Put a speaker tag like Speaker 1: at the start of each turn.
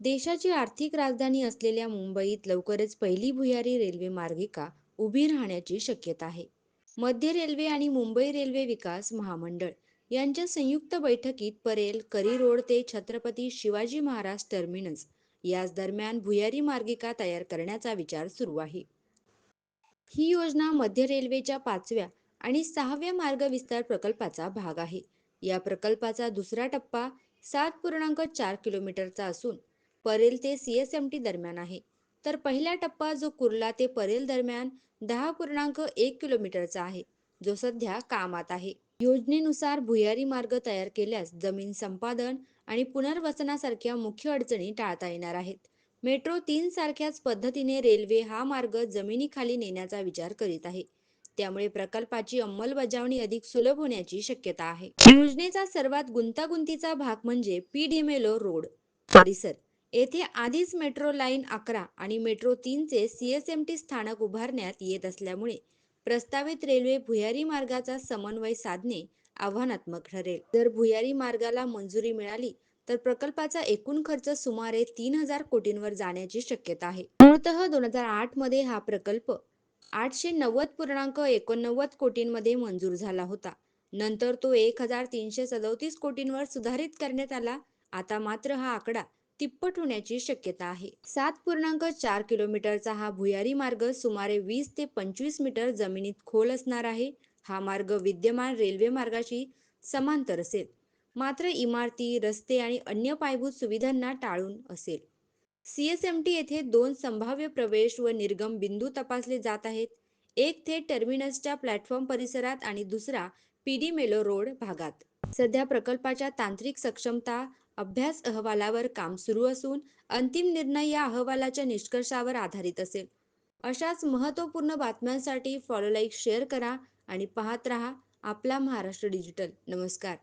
Speaker 1: देशाची आर्थिक राजधानी असलेल्या मुंबईत लवकरच पहिली भुयारी रेल्वे मार्गिका उभी राहण्याची शक्यता आहे. मध्य रेल्वे आणि मुंबई रेल्वे विकास महामंडळ यांच्या संयुक्त बैठकीत परेल करी रोड ते छत्रपती शिवाजी महाराज टर्मिनस याच दरम्यान भुयारी मार्गिका तयार करण्याचा विचार सुरू आहे. ही योजना मध्य रेल्वेच्या पाचव्या आणि सहाव्या मार्ग विस्तार प्रकल्पाचा भाग आहे. या प्रकल्पाचा दुसरा टप्पा सात पूर्णांक चार किलोमीटरचा असून परेल ते सीएसएमटी दरम्यान आहे. तर पहिला टप्पा जो कुर्ला ते परेल दरम्यान दहा पूर्णांक एक किलोमीटरचा आहे, जो सध्या कामात आहे. योजनेनुसार भुयारी मार्ग तयार केल्यास जमीन संपादन आणि पुनर्वसनासारख्या मुख्य अडचणी टाळता येणार आहेत. मेट्रो तीन सारख्याच पद्धतीने रेल्वे हा मार्ग जमिनीखाली नेण्याचा विचार करीत आहे. त्यामुळे प्रकल्पाची अंमलबजावणी अधिक सुलभ होण्याची शक्यता आहे. योजनेचा सर्वात गुंतागुंतीचा भाग म्हणजे पीडीमेलो रोड परिसर. येथे आधीच मेट्रो लाईन अकरा आणि मेट्रो तीनचे सीएसएमटी स्थानक उभारण्यात येत असल्यामुळे प्रस्तावित रेल्वे भुयारी मार्गाचा समन्वय साधणे आव्हानात्मक ठरेल. जर भुयारी मार्गाला मंजुरी मिळाली तर प्रकल्पाचा एकूण खर्च सुमारे तीन हजार कोटींवर जाण्याची शक्यता आहे. मूळतः दोन हजार आठमध्ये हा प्रकल्प आठशे नव्वद पूर्णांक एकोणनव्वद कोटींमध्ये मंजूर झाला होता. नंतर तो एक हजार तीनशे सदोतीस कोटींवर सुधारित करण्यात आला. आता मात्र हा आकडा तिप्पट होण्याची शक्यता आहे. सात पूर्णांक चार किलोमीटरचा हा भुयारी मार्ग सुमारे वीस ते पंचवीस मीटर जमिनीत खोल असणार आहे. हा मार्ग विद्यमान रेल्वे मार्गाशी समांतर असेल, मात्र इमारती, रस्ते आणि अन्य पायाभूत सुविधांना टाळून असेल. सीएसएमटी येथे दोन संभाव्य प्रवेश व निर्गम बिंदू तपासले जात आहेत. एक थेट टर्मिनसच्या प्लॅटफॉर्म परिसरात आणि दुसरा पीडीमेलो रोड भागात. सध्या प्रकल्पाच्या तांत्रिक सक्षमता अभ्यास अहवालावर काम सुरू असून अंतिम निर्णय या अहवालाच्या निष्कर्षावर आधारित असेल. अशाच महत्त्वपूर्ण बातम्यांसाठी फॉलो लाईक शेअर करा आणि पाहत रहा आपला महाराष्ट्र डिजिटल. नमस्कार.